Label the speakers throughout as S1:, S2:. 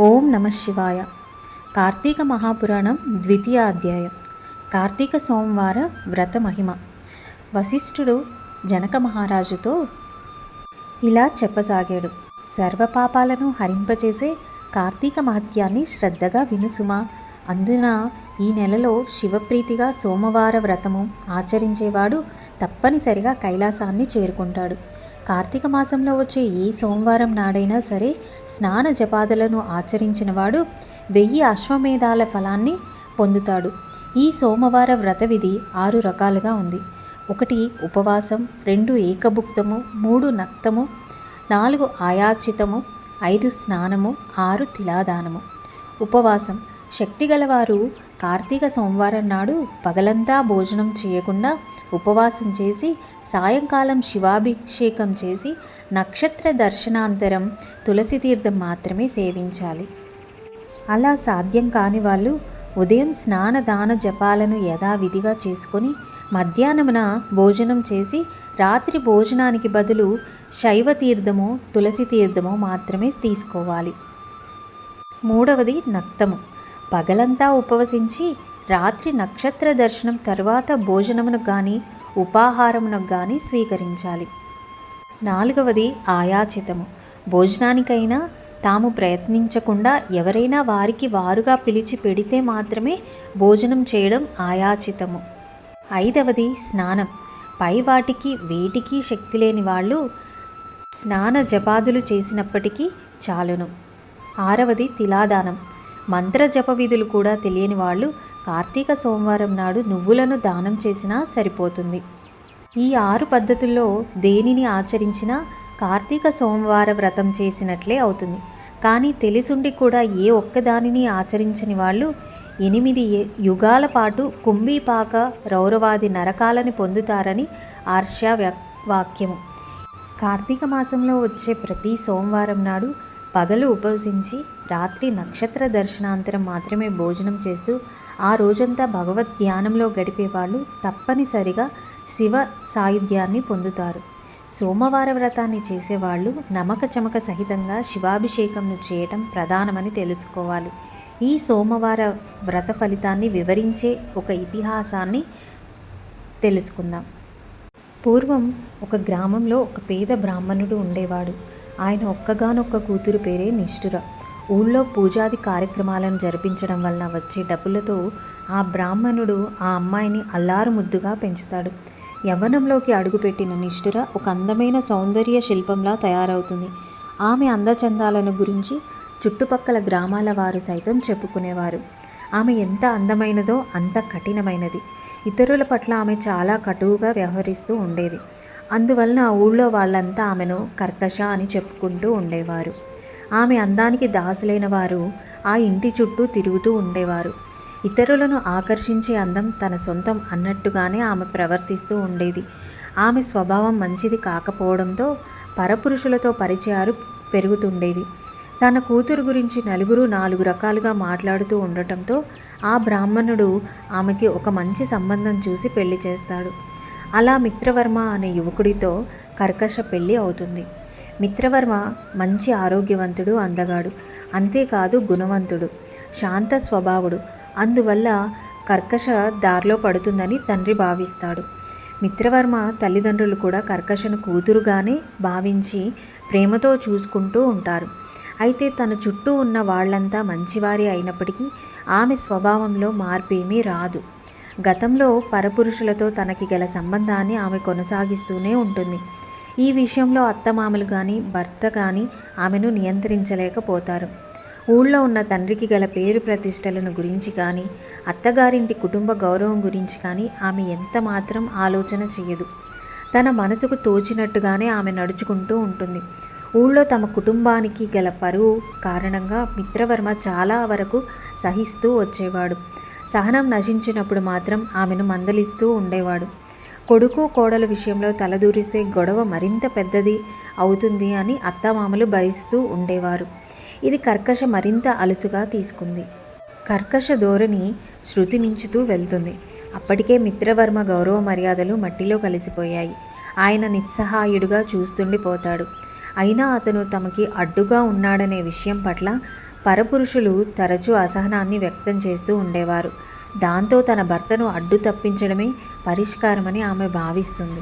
S1: ఓం నమ శివాయ. కార్తీక మహాపురాణం ద్వితీయ అధ్యాయం. కార్తీక సోమవార వ్రత మహిమ. వశిష్ఠుడు జనక మహారాజుతో ఇలా చెప్పసాగాడు. సర్వపాపాలను హరింపచేసే కార్తీక మహత్యాన్ని శ్రద్ధగా వినుసుమా? అందున ఈ నెలలో శివప్రీతిగా సోమవార వ్రతము ఆచరించేవాడు తప్పనిసరిగా కైలాసాన్ని చేరుకుంటాడు. కార్తీక మాసంలో వచ్చే ఏ సోమవారం నాడైనా సరే స్నాన జపాదులను ఆచరించినవాడు వెయ్యి అశ్వమేధాల ఫలాన్ని పొందుతాడు. ఈ సోమవార వ్రత విధి ఆరు రకాలుగా ఉంది. ఒకటి ఉపవాసం రెండు ఏకభుక్తము మూడు నక్తము నాలుగు ఆయాచితము ఐదు స్నానము ఆరు తిలాదానము. ఉపవాసం శక్తిగలవారు కార్తీక సోమవారం నాడు పగలంతా భోజనం చేయకుండా ఉపవాసం చేసి సాయంకాలం శివాభిషేకం చేసి నక్షత్ర దర్శనాంతరం తులసి తీర్థం మాత్రమే సేవించాలి. అలా సాధ్యం కాని వాళ్ళు ఉదయం స్నాన దాన జపాలను యథావిధిగా చేసుకొని మధ్యాహ్నమున భోజనం చేసి రాత్రి భోజనానికి బదులు శైవ తీర్థము తులసి తీర్థము మాత్రమే తీసుకోవాలి. మూడవది నక్తము. పగలంతా ఉపవసించి రాత్రి నక్షత్ర దర్శనం తర్వాత భోజనమును కానీ ఉపాహారమునకు కానీ స్వీకరించాలి. నాలుగవది ఆయాచితము. భోజనానికైనా తాము ప్రయత్నించకుండా ఎవరైనా వారికి వారుగా పిలిచి పెడితే మాత్రమే భోజనం చేయడం ఆయాచితము. ఐదవది స్నానం. పై వాటికి వేటికి శక్తి లేని వాళ్ళు స్నాన జపాదులు చేసినప్పటికీ చాలును. ఆరవది తిలాదానం. మంత్ర జప విధులు కూడా తెలియని వాళ్ళు కార్తీక సోమవారం నాడు నువ్వులను దానం చేసినా సరిపోతుంది. ఈ ఆరు పద్ధతుల్లో దేనిని ఆచరించినా కార్తీక సోమవార వ్రతం చేసినట్లే అవుతుంది. కానీ తెలిసుండి కూడా ఏ ఒక్కదానిని ఆచరించని వాళ్ళు ఎనిమిది యుగాల పాటు కుంభీపాక రౌరవాది నరకాలని పొందుతారని ఆర్ష వాక్యము. కార్తీక మాసంలో వచ్చే ప్రతి సోమవారం నాడు పగలు ఉపవసించి రాత్రి నక్షత్ర దర్శనాంతరం మాత్రమే భోజనం చేస్తూ ఆ రోజంతా భగవద్ ధ్యానంలో గడిపే వాళ్ళు తప్పనిసరిగా శివ సాయుధ్యాన్ని పొందుతారు. సోమవార వ్రతాన్ని చేసేవాళ్ళు నమక చమక సహితంగా శివాభిషేకంను చేయటం ప్రధానమని తెలుసుకోవాలి. ఈ సోమవార వ్రత ఫలితాన్ని వివరించే ఒక ఇతిహాసాన్ని తెలుసుకుందాం. పూర్వం ఒక గ్రామంలో ఒక పేద బ్రాహ్మణుడు ఉండేవాడు. ఆయన ఒక్కగానొక్క కూతురు పేరే నిష్ఠుర. ఊళ్ళో పూజాది కార్యక్రమాలను జరిపించడం వలన వచ్చే డబ్బులతో ఆ బ్రాహ్మణుడు ఆ అమ్మాయిని అల్లారు ముద్దుగా పెంచుతాడు. యవ్వనంలోకి అడుగుపెట్టిన నిష్ఠుర ఒక అందమైన సౌందర్య శిల్పంలా తయారవుతుంది. ఆమె అందచందాలను గురించి చుట్టుపక్కల గ్రామాల వారు సైతం చెప్పుకునేవారు. ఆమె ఎంత అందమైనదో అంత కఠినమైనది. ఇతరుల పట్ల ఆమె చాలా కటువుగా వ్యవహరిస్తూ ఉండేది. అందువలన ఊళ్ళో వాళ్ళంతా ఆమెను కర్కశ అని చెప్పుకుంటూ ఉండేవారు. ఆమె అందానికి దాసులైన వారు ఆ ఇంటి చుట్టూ తిరుగుతూ ఉండేవారు. ఇతరులను ఆకర్షించే అందం తన సొంతం అన్నట్టుగానే ఆమె ప్రవర్తిస్తూ ఉండేది. ఆమె స్వభావం మంచిది కాకపోవడంతో పరపురుషులతో పరిచయాలు పెరుగుతుండేవి. తన కూతురు గురించి నలుగురు నాలుగు రకాలుగా మాట్లాడుతూ ఉండటంతో ఆ బ్రాహ్మణుడు ఆమెకి ఒక మంచి సంబంధం చూసి పెళ్ళి చేస్తాడు. అలా మిత్రవర్మ అనే యువకుడితో కర్కశ పెళ్ళి అవుతుంది. మిత్రవర్మ మంచి ఆరోగ్యవంతుడు అందగాడు అంతేకాదు గుణవంతుడు శాంత స్వభావుడు. అందువల్ల కర్కశ దారిలో పడుతుందని తండ్రి భావిస్తాడు. మిత్రవర్మ తల్లిదండ్రులు కూడా కర్కశను కూతురుగానే భావించి ప్రేమతో చూసుకుంటూ ఉంటారు. అయితే తన చుట్టూ ఉన్న వాళ్ళంతా మంచివారి అయినప్పటికీ ఆమె స్వభావంలో మార్పేమీ రాదు. గతంలో పరపురుషులతో తనకి గల సంబంధాన్ని ఆమె కొనసాగిస్తూనే ఉంటుంది. ఈ విషయంలో అత్తమామలు కానీ భర్త కానీ ఆమెను నియంత్రించలేకపోతారు. ఊళ్ళో ఉన్న తండ్రికి గల పేరు ప్రతిష్టలను గురించి కానీ అత్తగారింటి కుటుంబ గౌరవం గురించి కానీ ఆమె ఎంత మాత్రం ఆలోచన చేయదు తన మనసుకు తోచినట్టుగానే ఆమె నడుచుకుంటూ ఉంటుంది. ఊళ్ళో తమ కుటుంబానికి గల పరువు కారణంగా మిత్రవర్మ చాలా వరకు సహిస్తూ వచ్చేవాడు. సహనం నశించినప్పుడు మాత్రం ఆమెను మందలిస్తూ ఉండేవాడు. కొడుకు కోడల విషయంలో తలదూరిస్తే గొడవ మరింత పెద్దది అవుతుంది అని అత్తమామలు భరిస్తూ ఉండేవారు. ఇది కర్కశ మరింత అలుసుగా తీసుకుంది. కర్కశ ధోరణి శృతి మించుతూ వెళ్తుంది. అప్పటికే మిత్రవర్మ గౌరవ మర్యాదలు మట్టిలో కలిసిపోయాయి. ఆయన నిస్సహాయుడుగా చూస్తుండిపోతాడు. అయినా అతను తమకి అడ్డుగా ఉన్నాడనే విషయం పట్ల పరపురుషులు తరచూ అసహనాన్ని వ్యక్తం చేస్తూ ఉండేవారు. దాంతో తన భర్తను అడ్డు తప్పించడమే పరిష్కారమని ఆమె భావిస్తుంది.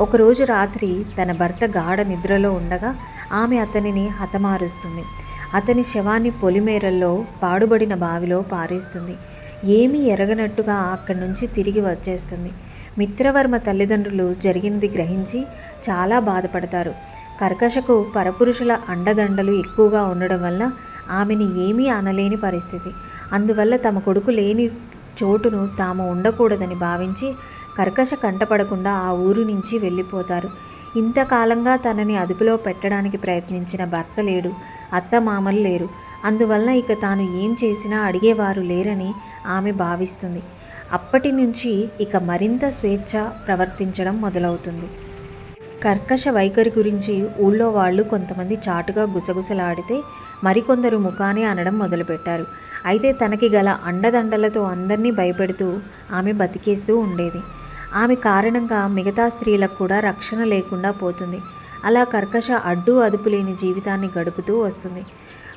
S1: ఒకరోజు రాత్రి తన భర్త గాఢ నిద్రలో ఉండగా ఆమె అతనిని హతమారుస్తుంది. అతని శవాన్ని పొలిమేరల్లో పాడుబడిన బావిలో పారేస్తుంది. ఏమీ ఎరగనట్టుగా అక్కడి నుంచి తిరిగి వచ్చేస్తుంది. మిత్రవర్మ తల్లిదండ్రులు జరిగింది గ్రహించి చాలా బాధపడతారు. కర్కశకు పరపురుషుల అండదండలు ఎక్కువగా ఉండడం వల్ల ఆమెని ఏమీ అనలేని పరిస్థితి. అందువల్ల తమ కొడుకు లేని చోటును తాము ఉండకూడదని భావించి కర్కశ కంటపడకుండా ఆ ఊరు నుంచి వెళ్ళిపోతారు. ఇంతకాలంగా తనని అదుపులో పెట్టడానికి ప్రయత్నించిన భర్త లేడు అత్త మామలు లేరు. అందువల్ల ఇక తాను ఏం చేసినా అడిగేవారు లేరని ఆమె భావిస్తుంది. అప్పటి నుంచి ఇక మరింత స్వేచ్ఛ ప్రవర్తించడం మొదలవుతుంది. కర్కశ వైఖరి గురించి ఊళ్ళో వాళ్ళు కొంతమంది చాటుగా గుసగుసలాడితే మరికొందరు ముఖానే అనడం మొదలుపెట్టారు. అయితే తనకి గల అండదండలతో అందరినీ భయపెడుతూ ఆమె బతికేస్తూ ఉండేది. ఆమె కారణంగా మిగతా స్త్రీలకు కూడా రక్షణ లేకుండా పోతుంది. అలా కర్కశ అడ్డు అదుపు లేని జీవితాన్ని గడుపుతూ వస్తుంది.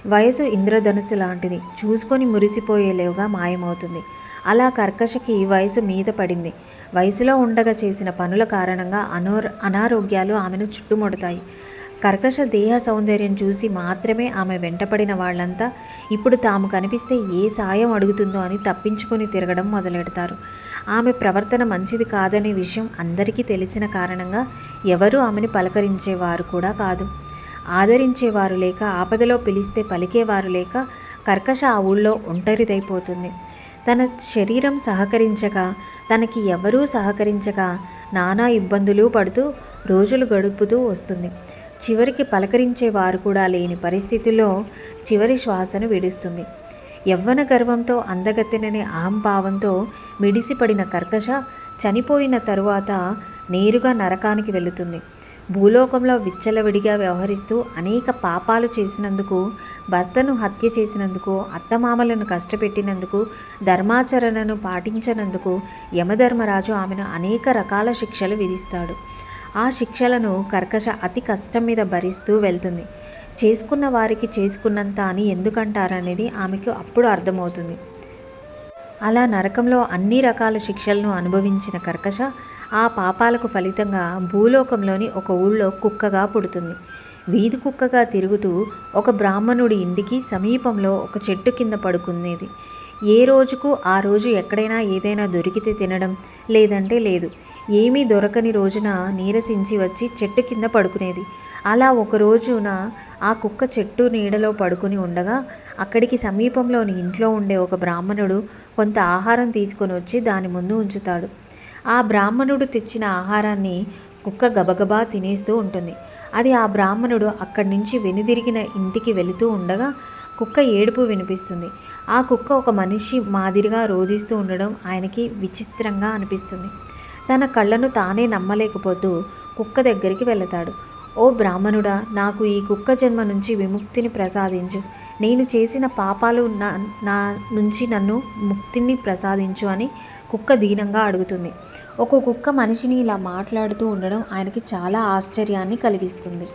S1: వయసు ఇంద్రధనుసు లాంటిది. చూసుకొని మురిసిపోయేలేవుగా మాయమవుతుంది. అలా కర్కశకి వయసు మీద పడింది. వయసులో ఉండగా చేసిన పనుల కారణంగా అనో అనారోగ్యాలు ఆమెను చుట్టుముడతాయి. కర్కశ దేహ సౌందర్యం చూసి మాత్రమే ఆమె వెంటపడిన వాళ్ళంతా ఇప్పుడు తాము కనిపిస్తే ఏ సాయం అడుగుతుందో అని తప్పించుకొని తిరగడం మొదలెడతారు. ఆమె ప్రవర్తన మంచిది కాదనే విషయం అందరికీ తెలిసిన కారణంగా ఎవరూ ఆమెను పలకరించేవారు కూడా కాదు. ఆదరించేవారు లేక ఆపదలో పిలిస్తే పలికేవారు లేక కర్కశ ఆ ఊళ్ళో ఒంటరిదైపోతుంది. తన శరీరం సహకరించక తనకి ఎవరూ సహకరించక నానా ఇబ్బందులు పడుతూ రోజులు గడుపుతూ వస్తుంది. చివరికి పలకరించే వారు కూడా లేని పరిస్థితిలో చివరి శ్వాసను విడుస్తుంది. యవ్వన గర్వంతో అందగత్తెననే అహంభావంతో మిడిసిపడిన కర్కశ చనిపోయిన తరువాత నేరుగా నరకానికి వెళుతుంది. భూలోకంలో విచ్చలవిడిగా వ్యవహరిస్తూ అనేక పాపాలు చేసినందుకు భర్తను హత్య చేసినందుకు అత్తమామలను కష్టపెట్టినందుకు ధర్మాచరణను పాటించనందుకు యమధర్మరాజు ఆమెను అనేక రకాల శిక్షలు విధిస్తాడు. ఆ శిక్షలను కర్కశ అతి కష్టం మీద భరిస్తూ వెళ్తుంది. చేసుకున్న వారికి చేసుకున్నంత అని ఎందుకంటారనేది ఆమెకు అప్పుడు అర్థమవుతుంది. అలా నరకంలో అన్ని రకాల శిక్షలను అనుభవించిన కర్కశ ఆ పాపాలకు ఫలితంగా భూలోకంలోని ఒక ఊళ్ళో కుక్కగా పుడుతుంది. వీధి కుక్కగా తిరుగుతూ ఒక బ్రాహ్మణుడి ఇంటికి సమీపంలో ఒక చెట్టు కింద పడుకునేది. ఏ రోజుకు ఆ రోజు ఎక్కడైనా ఏదైనా దొరికితే తినడం లేదంటే లేదు. ఏమీ దొరకని రోజున నీరసించి వచ్చి చెట్టు కింద పడుకునేది. అలా ఒక రోజున ఆ కుక్క చెట్టు నీడలో పడుకుని ఉండగా అక్కడికి సమీపంలోని ఇంట్లో ఉండే ఒక బ్రాహ్మణుడు కొంత ఆహారం తీసుకొని వచ్చి దాని ముందు ఉంచుతాడు. ఆ బ్రాహ్మణుడు తెచ్చిన ఆహారాన్ని కుక్క గబగబా తినేస్తూ ఉంటుంది. అది ఆ బ్రాహ్మణుడు అక్కడి నుంచి వెనుదిరిగిన ఇంటికి వెళుతూ ఉండగా కుక్క ఏడుపు వినిపిస్తుంది. ఆ కుక్క ఒక మనిషి మాదిరిగా రోధిస్తూ ఉండడం ఆయనకి విచిత్రంగా అనిపిస్తుంది. తన కళ్ళను తానే నమ్మలేకపోతూ కుక్క దగ్గరికి వెళతాడు. ఓ బ్రాహ్మణుడా నాకు ఈ కుక్క జన్మ నుంచి విముక్తిని ప్రసాదించు. నేను చేసిన పాపాలు నా నా నుంచి నన్ను ముక్తిని ప్రసాదించు అని కుక్క దీనంగా అడుగుతుంది. ఒక కుక్క మనిషిని ఇలా మాట్లాడుతూ ఉండడం ఆయనకి చాలా ఆశ్చర్యాన్ని కలిగిస్తుంది.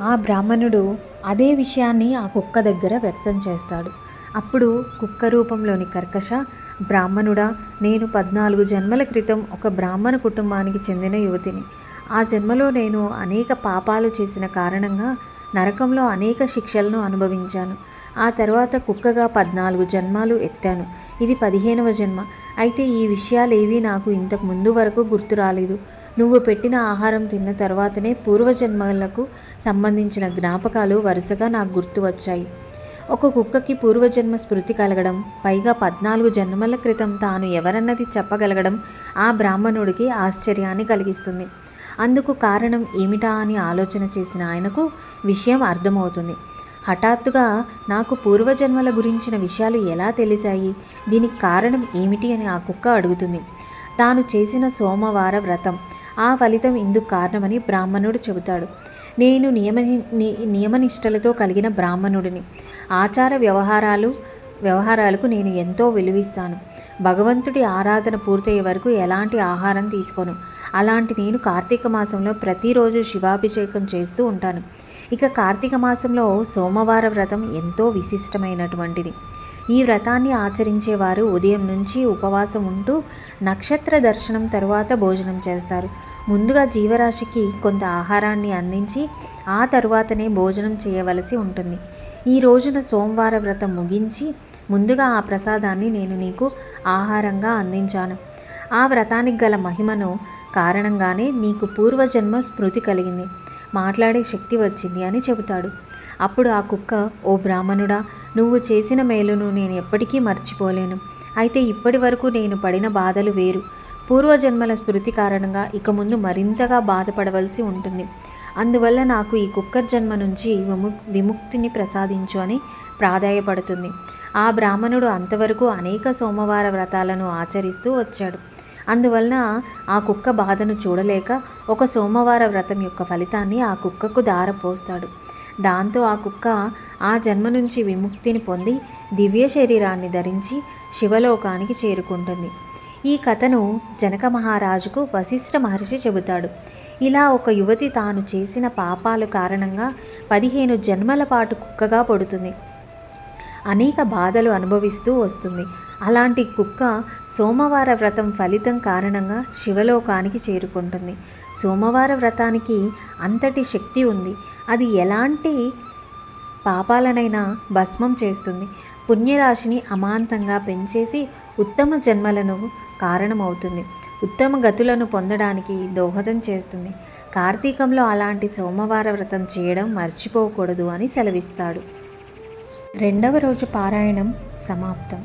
S1: ఆ బ్రాహ్మణుడు అదే విషయాన్ని ఆ కుక్క దగ్గర వ్యక్తం చేస్తాడు. అప్పుడు కుక్క రూపంలోని కర్కశ బ్రాహ్మణుడా నేను పద్నాలుగు జన్మల క్రితం ఒక బ్రాహ్మణ కుటుంబానికి చెందిన యువతిని. ఆ జన్మలో నేను అనేక పాపాలు చేసిన కారణంగా నరకంలో అనేక శిక్షలను అనుభవించాను. ఆ తర్వాత కుక్కగా పద్నాలుగు జన్మాలు ఎత్తాను. ఇది పదిహేనవ జన్మ. అయితే ఈ విషయాలేవీ నాకు ఇంతకు ముందు వరకు గుర్తు రాలేదు. నువ్వు పెట్టిన ఆహారం తిన్న తర్వాతనే పూర్వజన్మలకు సంబంధించిన జ్ఞాపకాలు వరుసగా నాకు గుర్తు వచ్చాయి. ఒక కుక్కకి పూర్వజన్మ స్మృతి కలగడం పైగా పద్నాలుగు జన్మల క్రితం తాను ఎవరన్నది చెప్పగలగడం ఆ బ్రాహ్మణుడికి ఆశ్చర్యాన్ని కలిగిస్తుంది. అందుకు కారణం ఏమిటా అని ఆలోచన చేసిన ఆయనకు విషయం అర్థమవుతుంది. హఠాత్తుగా నాకు పూర్వజన్మల గురించిన విషయాలు ఎలా తెలిసాయి దీనికి కారణం ఏమిటి అని ఆ కుక్క అడుగుతుంది. తాను చేసిన సోమవార వ్రతం. ఆ ఫలితం ఇందుకు కారణమని బ్రాహ్మణుడు చెబుతాడు. నేను నియమ నియమనిష్టలతో కలిగిన బ్రాహ్మణుడిని. ఆచార వ్యవహారాలు వ్యవహారాలకు నేను ఎంతో విలువిస్తాను. భగవంతుడి ఆరాధన పూర్తయ్యే వరకు ఎలాంటి ఆహారం తీసుకోను. అలాంటి నేను కార్తీక మాసంలో ప్రతిరోజు శివాభిషేకం చేస్తూ ఉంటాను. ఇక కార్తీక మాసంలో సోమవార వ్రతం ఎంతో విశిష్టమైనటువంటిది. ఈ వ్రతాన్ని ఆచరించేవారు ఉదయం నుంచి ఉపవాసం ఉంటూ నక్షత్ర దర్శనం తరువాత భోజనం చేస్తారు. ముందుగా జీవరాశికి కొంత ఆహారాన్ని అందించి ఆ తరువాతనే భోజనం చేయవలసి ఉంటుంది. ఈ రోజున సోమవార వ్రతం ముగించి ముందుగా ఆ ప్రసాదాన్ని నేను నీకు ఆహారంగా అందించాను. ఆ వ్రతానికి గల మహిమను కారణంగానే నీకు పూర్వజన్మ స్మృతి కలిగింది. మాట్లాడే శక్తి వచ్చింది అని చెబుతాడు. అప్పుడు ఆ కుక్క ఓ బ్రాహ్మణుడా నువ్వు చేసిన మేలును నేను ఎప్పటికీ మర్చిపోలేను. అయితే ఇప్పటి వరకు నేను పడిన బాధలు వేరు. పూర్వజన్మల స్మృతి కారణంగా ఇక ముందు మరింతగా బాధపడవలసి ఉంటుంది. అందువల్ల నాకు ఈ కుక్క జన్మ నుంచి విము విముక్తిని ప్రసాదించు అని ప్రాధాయపడుతుంది. ఆ బ్రాహ్మణుడు అంతవరకు అనేక సోమవార వ్రతాలను ఆచరిస్తూ వచ్చాడు. అందువలన ఆ కుక్క బాధను చూడలేక ఒక సోమవార వ్రతం యొక్క ఫలితాన్ని ఆ కుక్కకు దారపోస్తాడు. దాంతో ఆ కుక్క ఆ జన్మ నుంచి విముక్తిని పొంది దివ్య శరీరాన్ని ధరించి శివలోకానికి చేరుకుంటుంది. ఈ కథను జనక మహారాజుకు వశిష్ఠ మహర్షి చెబుతాడు. ఇలా ఒక యువతి తాను చేసిన పాపాలు కారణంగా పదిహేను జన్మల పాటు కుక్కగా పడుతుంది. అనేక బాధలు అనుభవిస్తూ వస్తుంది. అలాంటి కుక్క సోమవార వ్రతం ఫలితం కారణంగా శివలోకానికి చేరుకుంటుంది. సోమవార వ్రతానికి అంతటి శక్తి ఉంది. అది ఎలాంటి పాపాలనైనా భస్మం చేస్తుంది. పుణ్యరాశిని అమాంతంగా పెంచేసి ఉత్తమ జన్మలను కారణమవుతుంది. ఉత్తమ గతులను పొందడానికి దోహదం చేస్తుంది. కార్తీకంలో అలాంటి సోమవార వ్రతం చేయడం మర్చిపోకూడదు అని సెలవిస్తాడు. రెండవ రోజు పారాయణం సమాప్తం.